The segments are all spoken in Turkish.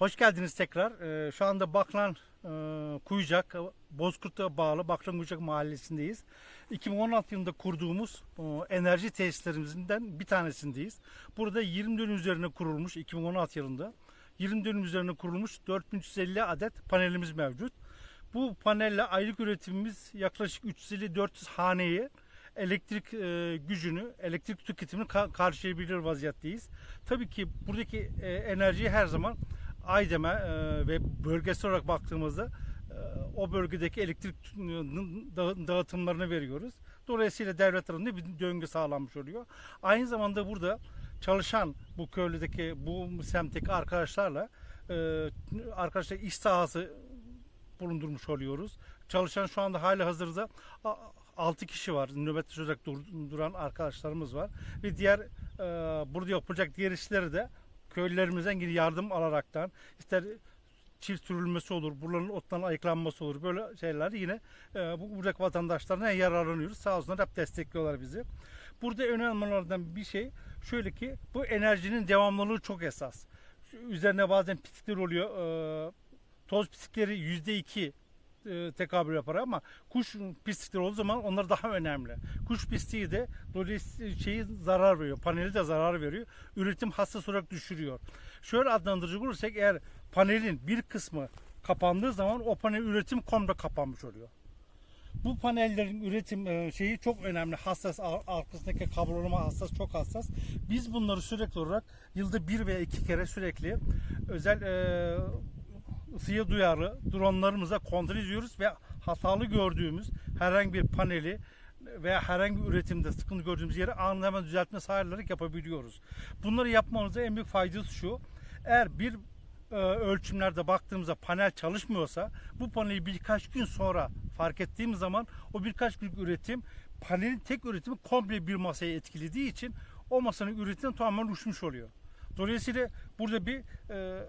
Hoş geldiniz tekrar. Ee, şu anda Baklan e, Kuyucak, Bozkurt'a bağlı Baklan Kuyucak mahallesindeyiz. 2016 yılında kurduğumuz e, enerji tesislerimizden bir tanesindeyiz. Burada 20 dönüm üzerine kurulmuş 2016 yılında. 20 dönüm üzerine kurulmuş 4350 adet panelimiz mevcut. Bu panelle aylık üretimimiz yaklaşık 350-400 haneye elektrik e, gücünü, elektrik tüketimini ka- karşılayabilir vaziyetteyiz. Tabii ki buradaki e, enerjiyi her zaman Aydem'e e, ve bölgesel olarak baktığımızda e, o bölgedeki elektrik da- dağıtımlarını veriyoruz. Dolayısıyla devlet tarafında bir döngü sağlanmış oluyor. Aynı zamanda burada çalışan bu köylüdeki, bu semtteki arkadaşlarla e, arkadaşlar iş sahası bulundurmuş oluyoruz. Çalışan şu anda hali hazırda 6 kişi var. Nöbetçi olarak dur- duran arkadaşlarımız var. Ve diğer e, burada yapılacak diğer işleri de köylülerimizden yine yardım alaraktan ister çift sürülmesi olur, buraların otların ayıklanması olur. Böyle şeyler yine e, bu buradaki vatandaşlarına yararlanıyoruz. Sağ olsunlar hep destekliyorlar bizi. Burada önemlilerden bir şey şöyle ki bu enerjinin devamlılığı çok esas. Üzerine bazen pislikler oluyor. E, toz pislikleri yüzde iki e, tekabül yapar ama kuş pislikleri olduğu zaman onlar daha önemli. Kuş pisliği de dolayısıyla şeyi zarar veriyor. Paneli de zarar veriyor. Üretim hassas olarak düşürüyor. Şöyle adlandıracak olursak eğer panelin bir kısmı kapandığı zaman o panel üretim komple kapanmış oluyor. Bu panellerin üretim e, şeyi çok önemli. Hassas ar- arkasındaki kablolama hassas çok hassas. Biz bunları sürekli olarak yılda bir veya iki kere sürekli özel e, ısıya duyarlı dronlarımıza kontrol ediyoruz ve hatalı gördüğümüz herhangi bir paneli veya herhangi bir üretimde sıkıntı gördüğümüz yeri anında hemen düzeltme sağlayarak yapabiliyoruz. Bunları yapmamızda en büyük faydası şu. Eğer bir e, ölçümlerde baktığımızda panel çalışmıyorsa bu paneli birkaç gün sonra fark ettiğimiz zaman o birkaç günlük üretim panelin tek üretimi komple bir masaya etkilediği için o masanın üretimi tamamen uçmuş oluyor. Dolayısıyla burada bir e,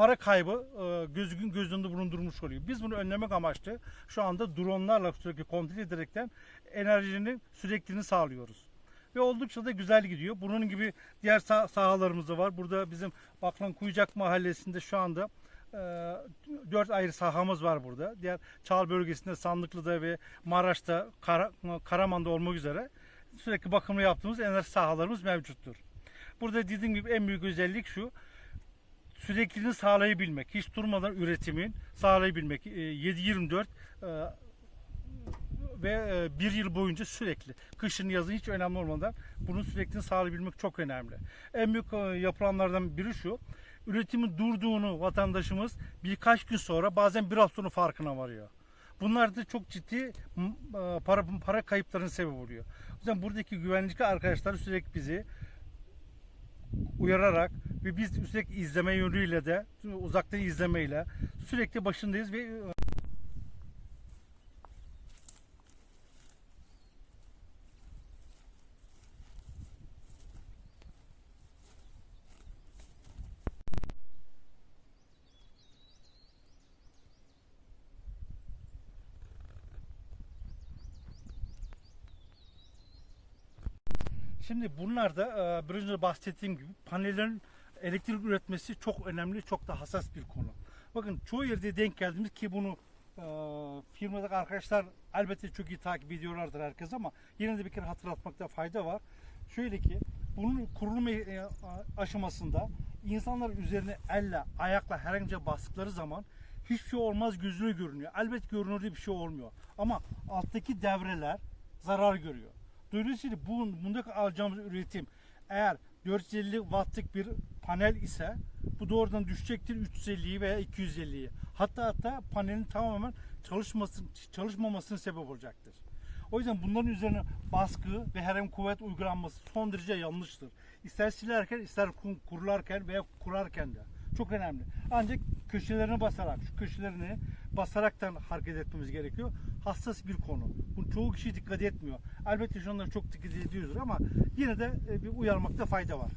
para kaybı e, gözün göz önünde bulundurmuş oluyor. Biz bunu önlemek amaçlı şu anda dronlarla sürekli kontrol ederekten enerjinin sürekliliğini sağlıyoruz. Ve oldukça da güzel gidiyor. Bunun gibi diğer sah- sahalarımız da var. Burada bizim Baklan Kuyucak mahallesinde şu anda e, dört ayrı sahamız var burada. Diğer Çal bölgesinde Sandıklı'da ve Maraş'ta, Kara, Karaman'da olmak üzere sürekli bakımını yaptığımız enerji sahalarımız mevcuttur. Burada dediğim gibi en büyük özellik şu sürekliliğini sağlayabilmek, hiç durmadan üretimin sağlayabilmek. E, 7-24 e, ve e, bir yıl boyunca sürekli, kışın yazın hiç önemli olmadan bunun sürekliliğini sağlayabilmek çok önemli. En büyük e, yapılanlardan biri şu, üretimin durduğunu vatandaşımız birkaç gün sonra bazen bir hafta sonra farkına varıyor. Bunlar da çok ciddi e, para para kayıplarının sebep oluyor. O yüzden buradaki güvenlik arkadaşlar sürekli bizi uyararak ve biz sürekli izleme yönüyle de uzaktan izlemeyle sürekli başındayız ve Şimdi bunlar da biraz önce bahsettiğim gibi panellerin elektrik üretmesi çok önemli, çok da hassas bir konu. Bakın çoğu yerde denk geldiğimiz ki bunu e, firmadaki arkadaşlar elbette çok iyi takip ediyorlardır herkes ama yine de bir kere hatırlatmakta fayda var. Şöyle ki bunun kurulum e, aşamasında insanlar üzerine elle, ayakla herhangi bir bastıkları zaman hiçbir şey olmaz gözüne görünüyor. Elbet görünürde bir şey olmuyor. Ama alttaki devreler zarar görüyor. Dolayısıyla bu, bundaki alacağımız üretim eğer 450 wattlık bir panel ise bu doğrudan düşecektir 350'yi veya 250'yi. Hatta hatta panelin tamamen çalışmasın, çalışmamasının sebep olacaktır. O yüzden bunların üzerine baskı ve herhangi kuvvet uygulanması son derece yanlıştır. İster silerken ister ku- kurularken veya kurarken de. Çok önemli. Ancak köşelerine basarak, şu köşelerini basaraktan hareket etmemiz gerekiyor. Hassas bir konu. Bu çoğu kişi dikkat etmiyor. Elbette şu anda çok dikkat ediyoruz ama yine de e, bir uyarmakta fayda var.